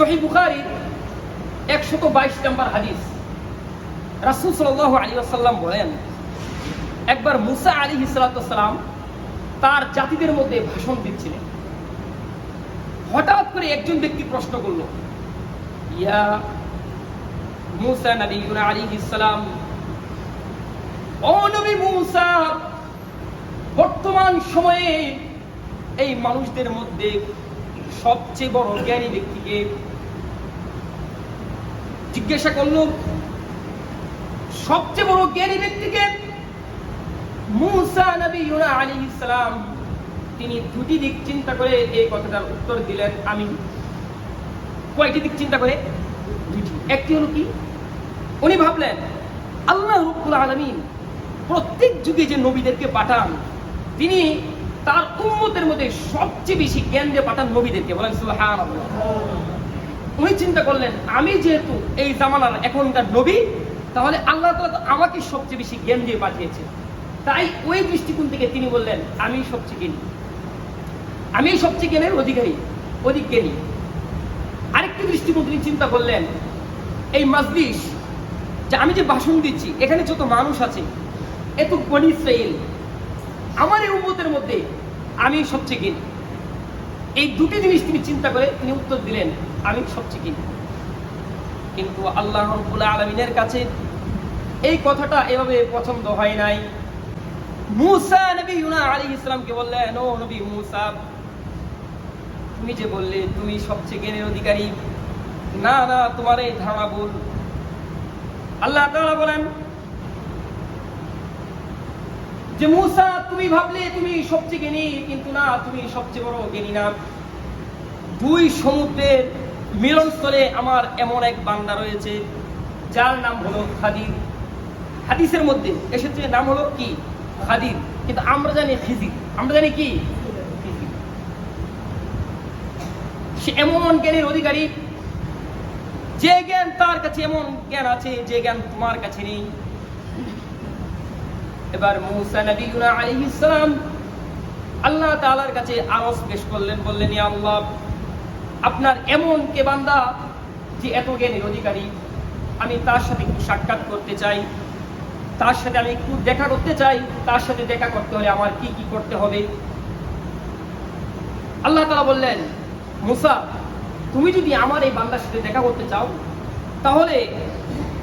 সহি একশত বাইশ নম্বর হাদিস। রাসুল সাল্লাহ আলী আসাল্লাম বলেন, একবার মুসা আলী তার জাতিদের মধ্যে ভাষণ দিচ্ছিলেন। হঠাৎ করে একজন ব্যক্তি প্রশ্ন করল, ইয়া মুসা নবী আলী ইসলাম ও নবী মুসা, বর্তমান সময়ে এই মানুষদের মধ্যে সবচেয়ে বড় জ্ঞানী ব্যক্তিকে জিজ্ঞাসা করল, সবচেয়ে বড় জ্ঞানী ব্যক্তিকে মুসা নবী আলী ইসলাম তিনি দুটি দিক চিন্তা করে এই কথাটার উত্তর দিলেন। আমি কয়টি দিক চিন্তা করে? একটি হলো কি? উনি ভাবলেন, আল্লাহ রব্বুল আলমিন প্রত্যেক যুগে যে নবীদেরকে পাঠান, তিনি তার উম্মতের মধ্যে সবচেয়ে বেশি জ্ঞান দিয়ে পাঠান নবীদেরকে। বলেন সুবহানাল্লাহ। উনি চিন্তা করলেন, আমি যেহেতু এই জামানার এখনকার নবী, তাহলে আল্লাহ তাআলা তো আমাকে সবচেয়ে বেশি জ্ঞান দিয়ে পাঠিয়েছে তাই ওই দৃষ্টিকোণ থেকে তিনি বললেন, আমি সবচেয়ে জ্ঞানী। আমি সবচেয়ে জ্ঞানের অধিকারী অধিক জ্ঞানী আরেকটি দৃষ্টিকোণ তিনি চিন্তা করলেন, এই মাজলিস, যে আমি যে ভাষণ দিচ্ছি, এখানে যত মানুষ আছে, এত ইসরাইল, আমার এই উম্মতের মধ্যে আমি সবচেয়ে জ্ঞানী। এই দুটি জিনিস তিনি চিন্তা করে তিনি উত্তর দিলেন আমি সবচেয়ে জ্ঞানী কিন্তু আল্লাহ রব্বুল আলমিনের কাছে এই কথাটা এভাবে পছন্দ হয় নাই। মুসা নবী ইউনা আলী ইসলামকে বললেন, ও নবী মুসা, তুমি যে বললে তুমি সবচেয়ে জ্ঞানের অধিকারী, না না তোমার এই ধারণা ভুল। আল্লাহ তাআলা বলেন, যে মুসা, তুমি ভাবলে তুমি সবচেয়ে জ্ঞানী, কিন্তু না, তুমি সবচেয়ে বড় জ্ঞানী না। দুই সমুদ্রের মিলনস্থলে আমার এমন এক বান্দা রয়েছে, যার নাম হলো খাদির। হাদিসের মধ্যে এসেছে, নাম হলো কি? খাদির। কিন্তু আমরা জানি খিজির। আমরা জানি কি? সে এমন জ্ঞানের অধিকারী, যে জ্ঞান তার কাছে এমন জ্ঞান আছে, যে জ্ঞান তোমার কাছে নেই। এবার মুসা নবীনা আলাইহিস সালাম আল্লাহ তাআলার কাছে আরজ পেশ করলেন, বললেন, ইয়া আল্লাহ আপনার এমন কে বান্দা যে এত জ্ঞানের অধিকারী? আমি তার সাথে একটু সাক্ষাৎ করতে চাই। তার সাথে আমি একটু দেখা করতে চাই। তার সাথে দেখা করতে হলে আমার কি কি করতে হবে? আল্লাহ তাআলা বললেন, মুসা, তুমি যদি আমার এই বান্দার সাথে দেখা করতে চাও, তাহলে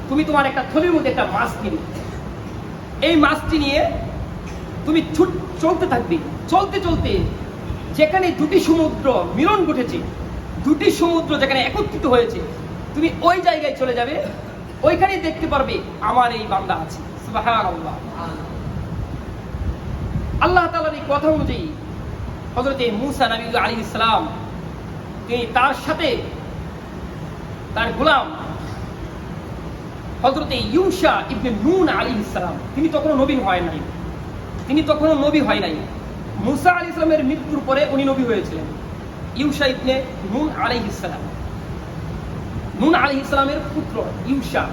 তুমি তোমার একটা থলির মধ্যে একটা মাছ কিনে। এই মাছটি নিয়ে তুমি ছুট, চলতে থাকবে। চলতে চলতে যেখানে দুটি সমুদ্র মিলন ঘটেছে দুটি সমুদ্র যেখানে একত্রিত হয়েছে, তুমি ওই জায়গায় চলে যাবে ওইখানে দেখতে পারবে আমার এই বান্দা আছে। আল্লাহ তাআলার এই কথা অনুযায়ী হযরত মুসা নবী আলী ইসলাম তিনি তার সাথে তার গোলাম হজরতে ইউসা ইবনে নুন আলী ইসলাম তিনি তখনও নবী হয় নাই। তিনি তখনও নবী হয় নাই। মুসা আলী ইসলামের মৃত্যুর পরে উনি নবী হয়েছিলেন। ইউসা ইবনে নুন আলী ইসলাম নুন আলী ইসলামের পুত্র ইউসা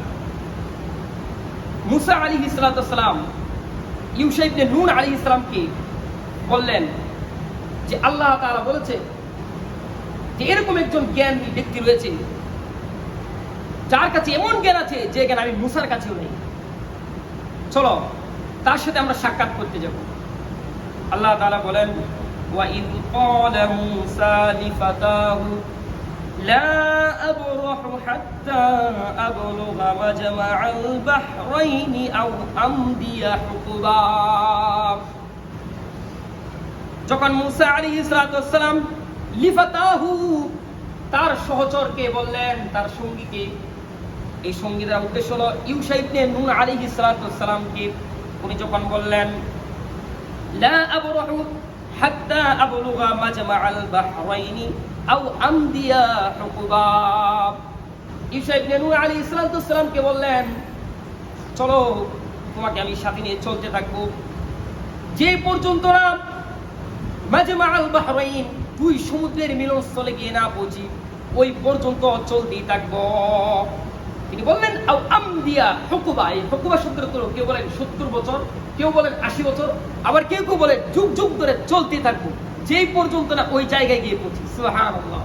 মুসা আলী ইসলাতাম ইউসা ইবনে নুন আলী ইসলামকে বললেন যে আল্লাহ তাআলা বলেছে যে এরকম একজন জ্ঞান ব্যক্তি রয়েছে, যার কাছে এমন জ্ঞান আছে যে জ্ঞান আমি মুসার কাছেও নেই। চলো তার সাথে আমরা সাক্ষাৎ করতে যাব। আল্লাহ তাআলা বলেন وَإِذْ قَالَ مُوسَى لِفَتَاهُ لَا أَبْرَحُ حَتَّى أَبْلُغَ مَجْمَعَ الْبَحْرَيْنِ أَوْ أَمْضِيَ حُقُبًا যখন মুসা আলাইহিস সালাম লিফাতাহু তার সহচরকে বললেন তার সঙ্গীকে এই সঙ্গীদের উদ্দেশ্য হলো ইউসা ইবনে নূন আলাইহিস সালামকে উনি যখন বললেন লা আবরাহু সালামকে বললেন, চলো, তোমাকে আমি সাথে নিয়ে চলতে থাকব। যে পর্যন্ত না দুই সমুদ্রের মিলনস্থলে গিয়ে না পৌঁছি, ওই পর্যন্ত চলতেই থাকব। তিনি বললেন আমদিয়া হকুবা। এই হকুবা শব্দের কেউ বলেন সত্তর বছর, কেউ বলেন আশি বছর, আবার কেউ কেউ বলেন যুগ যুগ ধরে চলতে থাকব। যেই পর্যন্ত না ওই জায়গায় গিয়ে পৌঁছি। সুবহানাল্লাহ।